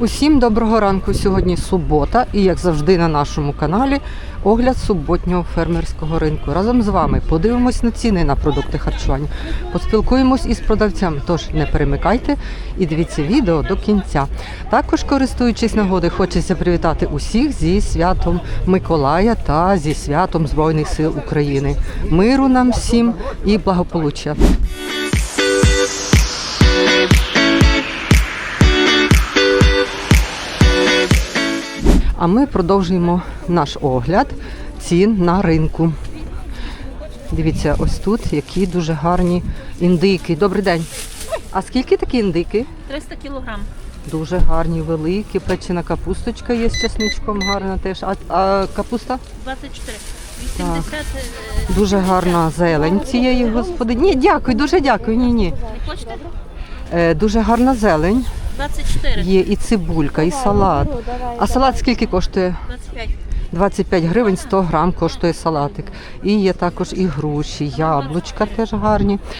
Усім доброго ранку. Сьогодні субота, і як завжди на нашому каналі огляд суботнього фермерського ринку. Разом з вами подивимось на ціни на продукти харчування, поспілкуємось із продавцями. Тож не перемикайте і дивіться відео до кінця. Також, користуючись нагоди, хочеться привітати усіх зі святом Миколая та зі святом Збройних сил України. Миру нам всім і благополуччя. А ми продовжуємо наш огляд цін на ринку. Дивіться, ось тут які дуже гарні індики. Добрий день. А скільки такі індики? 300 кілограм. Дуже гарні, великі. Печена капусточка є з чесничком гарна теж. А, а капуста? 24. 80. е, Дуже гарна зелень цієї господині. Ні, дякую, дуже дякую. Ні, ні. Хочете? Е, дуже гарна зелень. 24. Є і цибулька, і салат. А салат скільки коштує? 25. 25 гривень 100 грам коштує салатик. І є також і груші, яблучка теж гарні.